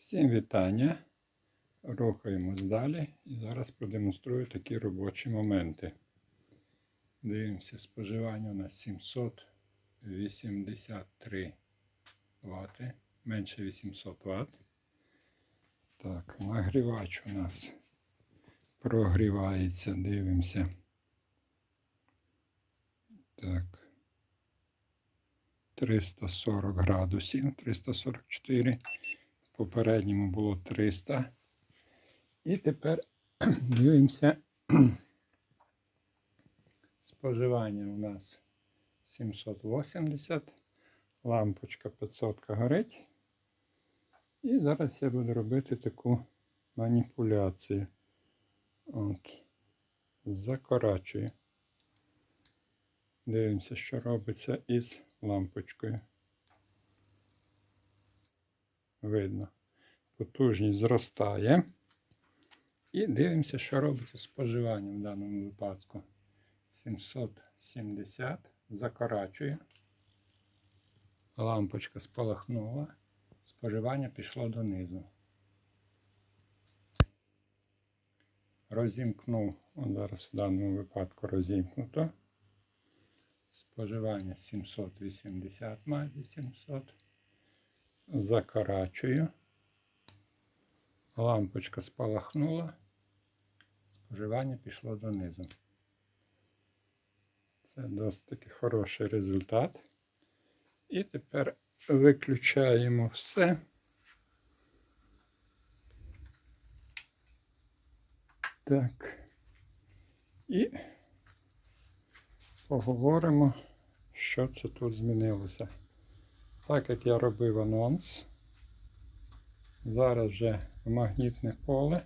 Всім вітання. Рухаємось далі і зараз продемонструю такі робочі моменти. Дивимося, споживання у нас 783 Вт, менше 800 Вт. Так, нагрівач у нас прогрівається, дивимося. Так. 340 градусів, 344 в попередньому було 300. І тепер дивимося. Споживання у нас 780, лампочка 500 горить. І зараз я буду робити таку маніпуляцію. От. Закорачую. Дивимося, що робиться із лампочкою видно. Потужність зростає. І дивимося, що робиться з споживанням в даному випадку. 770 закорачує. Лампочка спалахнула. Споживання пішло донизу. Розімкнув, от зараз в даному випадку розімкнуто. Споживання 780 майже 700 закорачую. Лампочка спалахнула, споживання пішло донизу. Це досить таки хороший результат. І тепер виключаємо все. Так. І поговоримо, що це тут змінилося. Так як я робив анонс, зараз вже магнітне поле,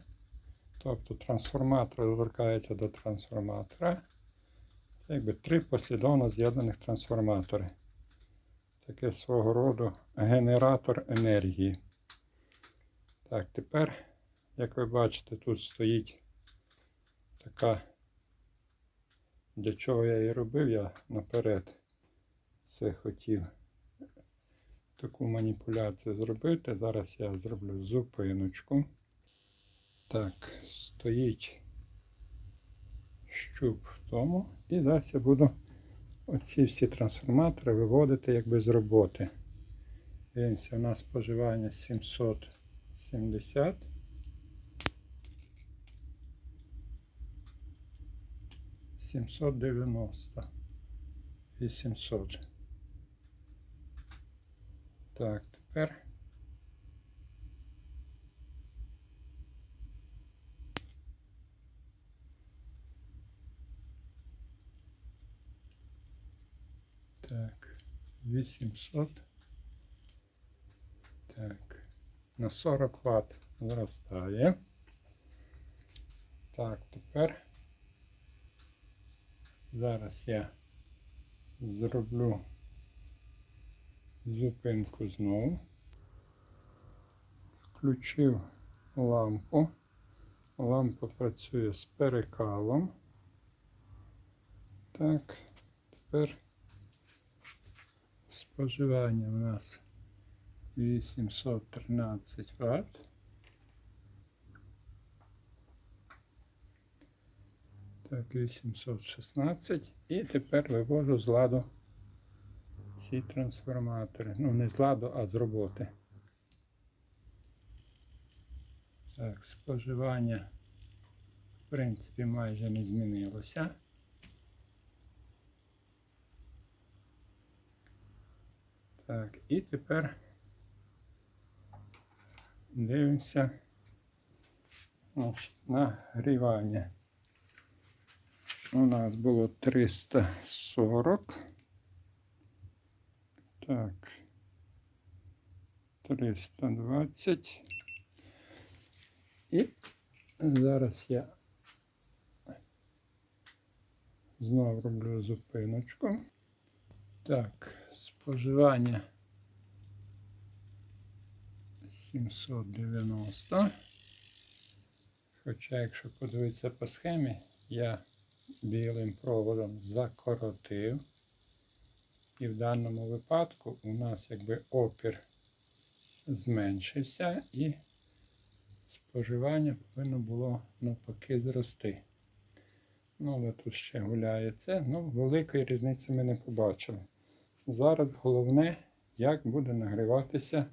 тобто трансформатор доторкається до трансформатора. Це якби три послідовно з'єднаних трансформатори. Таке свого роду генератор енергії. Так, тепер, як ви бачите, тут стоїть така, для чого я її робив, я наперед це хотів таку маніпуляцію зробити. Зараз я зроблю зупиночку. Так, стоїть щуп в тому. І зараз я буду оці всі трансформатори виводити якби з роботи. Дивимося, у нас споживання 770. Сімсот дев'яносто. Вісімсот. Так, тепер. Так, 800. Так, на 40 Вт зростає. Так, тепер зараз я зроблю зупинку знову. Включив лампу. Лампа працює з перекалом. Так, тепер споживання у нас 813 Вт. Так, 816 і тепер вивожу з ладу ці трансформатори. Ну, не з ладу, а з роботи. Так, споживання, в принципі, майже не змінилося. Так, і тепер дивимося нагрівання. У нас було 340. Так. 320. І зараз я знову роблю зупиночку. Так, споживання 790. Хоча, якщо подивитися по схемі, я білим проводом закоротив. І в даному випадку у нас якби опір зменшився і споживання повинно було навпаки зрости. Ну, але тут ще гуляє це. Ну, великої різниці ми не побачили. Зараз головне, як буде нагріватися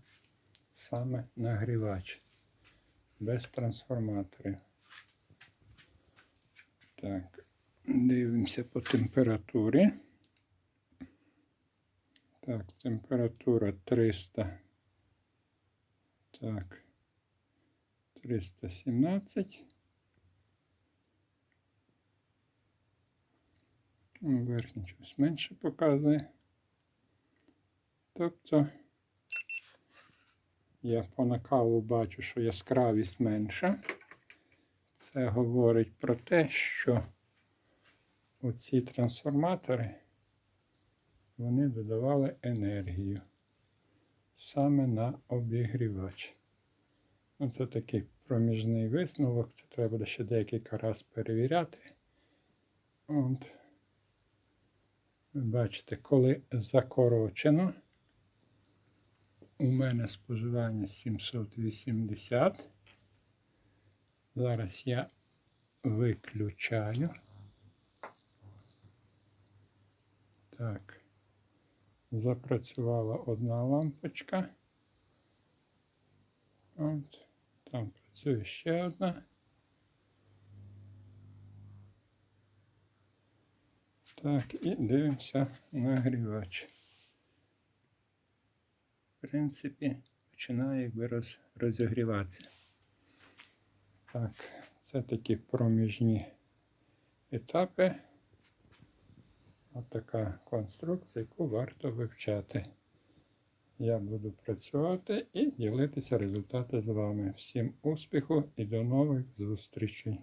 саме нагрівач без трансформаторів. Так, дивимося по температурі. Так, температура 300. Так. 317. Ну, Верхній щось менше показує. Тобто я по накалу бачу, що яскравість менша. Це говорить про те, що оці трансформатори вони додавали енергію саме на обігрівач. Ну, це такий проміжний висновок, це треба буде ще декілька разів перевіряти. От. Бачите, коли закорочено, у мене споживання 780. Зараз я виключаю. Так. Запрацювала одна лампочка. От. Там працює ще одна. Так, і дивимося нагрівач. В принципі, починає якби роз, розігріватися. Так, це такі проміжні етапи. Ось така конструкція, яку варто вивчати. Я буду працювати і ділитися результати з вами. Всім успіху і до нових зустрічей!